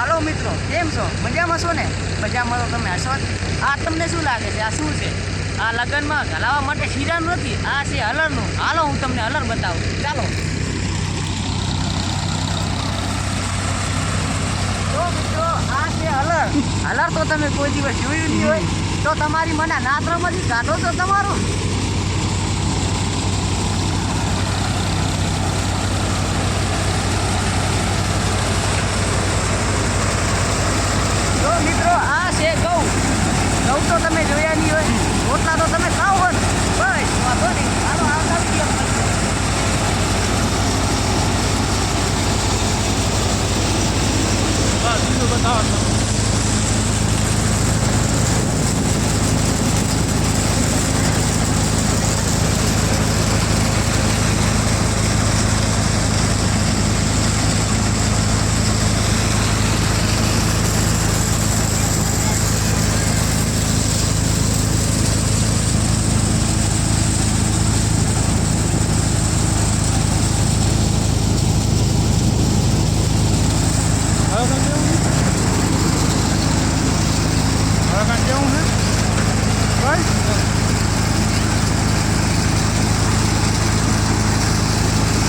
હાલો મિત્રો, કેમ છો? મજામાં છો ને? મજામાં તો તમે હશો આ તમને શું લાગે છે? આ શું છે? આ લગ્નમાં હલાવવા માટે શીરાનું નથી, આ છે હલરનું. હાલો, હું તમને હલર બતાવું. ચાલો. તો આ છે હલર. હલર તો તમે કોઈ દિવસ જોયું નહીં હોય. તો તમારી મને નાત્રમાંથી કાઢો તો તમારું? Tamam tamam. હવે કાંઈ કેવું છે ભાઈ